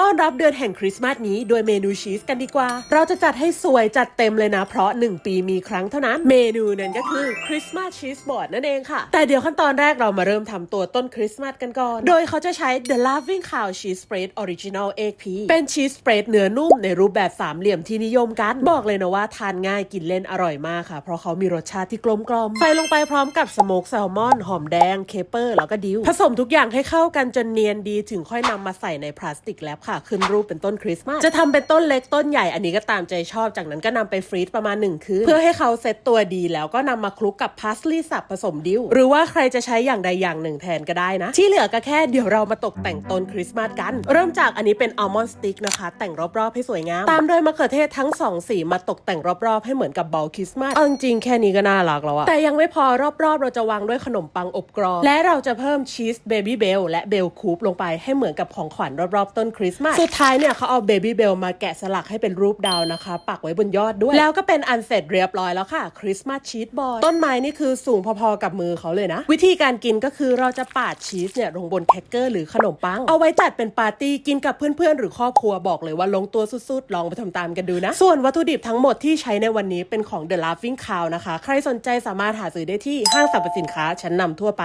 ต้อนรับเดือนแห่งคริสต์มาสนี้ด้วยเมนูชีสกันดีกว่า เราจะจัดให้สวยจัดเต็มเลยนะ เพราะ 1 ปีมีครั้งเท่านั้น เมนูนั้นก็คือคริสต์มาสชีสบอร์ดนั่นเองค่ะ แต่เดี๋ยวขั้นตอนแรกเรามาเริ่มทำตัวต้นคริสต์มาสกันก่อน โดยเขาจะใช้ The Laughing Cow Cheese Spread Original Egg Pea เป็นชีสสเปรดเนื้อนุ่มในรูปแบบสามเหลี่ยมที่นิยมกัน บอกเลยนะว่าทานง่ายกินเล่นอร่อยมากค่ะ เพราะเขามีรสชาติที่กลมกล่อมใส่ลงไปพร้อมกับสโมกแซลมอนหอมแดงเคเปอร์แล้วก็ดิวผสมทุกอย่างให้เข้ากันจนเนียนดีถึงค่อยนำมาใส่ในพลาสติกแรปค่ะ ขึ้นรูปเป็นต้นคริสต์มาสจะทำเป็นต้นเล็กต้นใหญ่อันนี้ก็ตามใจชอบจากนั้นก็นำไปฟรีซประมาณ1คืนเพื่อให้เขาเซตตัวดีแล้วก็นำมาคลุกกับพาสลีย์สับผสมดิวหรือว่าใครจะใช้อย่างใดอย่างหนึ่งแทนก็ได้นะ ที่เหลือก็แค่เดี๋ยวเรามาตกแต่งต้นคริสต์มาสกัน เริ่มจากอันนี้เป็นอัลมอนด์สติ๊กนะคะ แต่งรอบๆให้สวยงามตามด้วยมะเขือเทศทั้งสองสีมาตกแต่งรอบๆให้เหมือนกับบอลคริสต์มาสเอาจริงๆแค่นี้ก็น่ารักแล้วอะแต่ยังไม่พอรอบๆ เราจะวางด้วยขนมปังอบกรอบและเราจะเพิ่มชีสเบบี้เบลและเบลคูปลงไปให้เหมือนกับของขวัญรอบๆต้นคริสต์มาสสุดท้ายเนี่ยเขาเอาเบบี้เบลมาแกะสลักให้เป็นรูปดาวนะคะ ปักไว้บนยอดด้วย แล้วก็เป็นอันเสร็จเรียบร้อยแล้วค่ะคริสต์มาสชีสบอลต้นไม้นี่คือสูงพอๆกับมือเขาเลยนะ วิธีการกินก็คือเราจะปาดชีสเนี่ยลงบนแครกเกอร์หรือขนมปัง เอาไว้จัดเป็นปาร์ตี้กินกับเพื่อนๆ หรือครอบครัวบอกเลยว่าลงตัวสุดๆ ลองไปทำตามกันดูนะ ส่วนวัตถุดิบทั้งหมดที่ใช้ในวันนี้เป็นของ The Laughing Cow นะคะ ใครสนใจสามารถหาซื้อได้ที่ห้างสรรพสินค้าชั้นนำทั่วไป